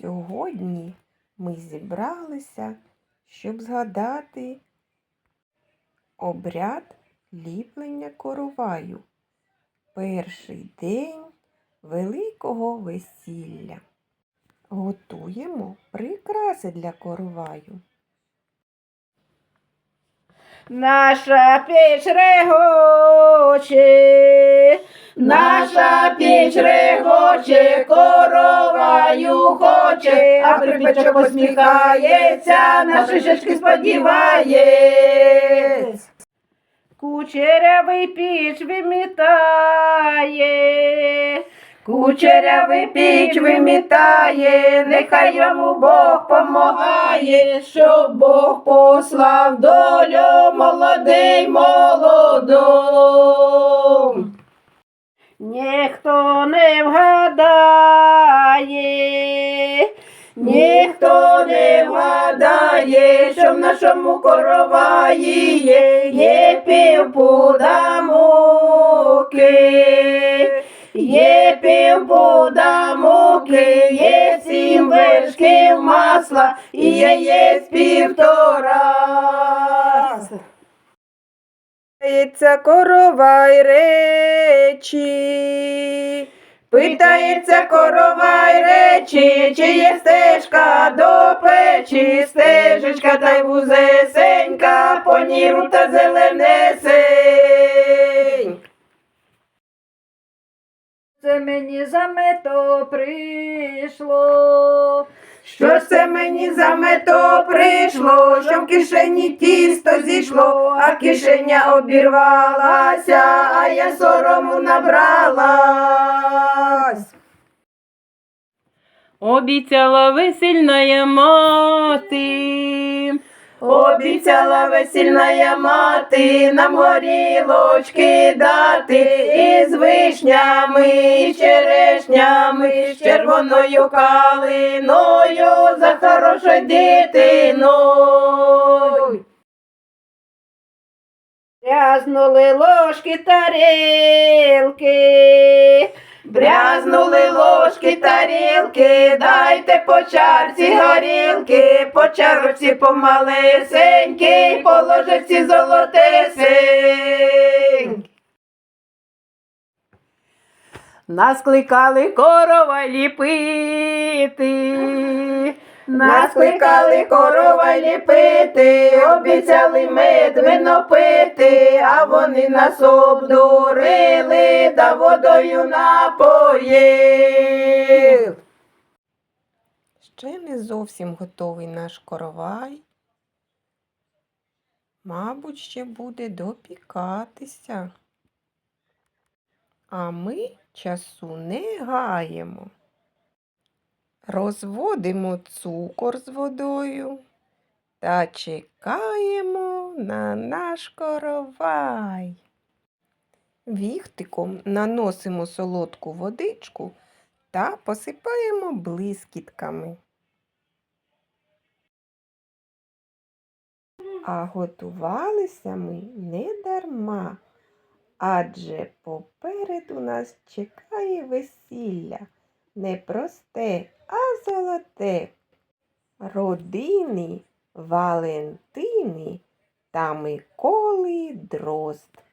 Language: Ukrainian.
Сьогодні ми зібралися, щоб згадати обряд ліплення короваю. Перший день великого весілля. Готуємо прикраси для короваю. Наша піч регоче, наша піч регоче, короваю хоче, а припечок посміхається, на шишечки сподівається. Кучерявий піч вимітає, кучерявий піч вимітає, нехай йому Бог помагає, щоб Бог послав долю молодий молодом. Ніхто не вгадає, ніхто не вгадає, що в нашому короваї є, є півпуда муки, є півпуда муки, є сім вершків масла і яєць півтора. Питається коровай речі. Питається корова й речі, чи є стежка до печі, стежечка та й вузесенька, по ній рута зеленесень. Це мені за мето прийшло. Що це мені за мето прийшло, що в кишені тісто зійшло, а кишеня обірвалася, а я сорому набралась. Обіцяла весільная мати, Обіцяла весільна мати нам горілочки дати. Із вишнями, і черешнями, з червоною калиною за хорошою дитиною. Брязнули ложки тарілки, брязнули ложки тарілки, дайте по чарці горілки, по чарці помалесеньки, по ложечці золотесеньки. Нас кликали корова ліпити. Нас кликали корова ліпити, обіцяли мед вино пити, а вони нас обдурили та водою напоїв. Ще не зовсім готовий наш коровай. Мабуть, ще буде допікатися. А ми часу не гаємо. Розводимо цукор з водою та чекаємо на наш коровай. Віхтиком наносимо солодку водичку та посипаємо блискітками. А готувалися ми не дарма, адже попереду нас чекає весілля не просте, а золоте. Родини Валентини та Миколи Дрозд.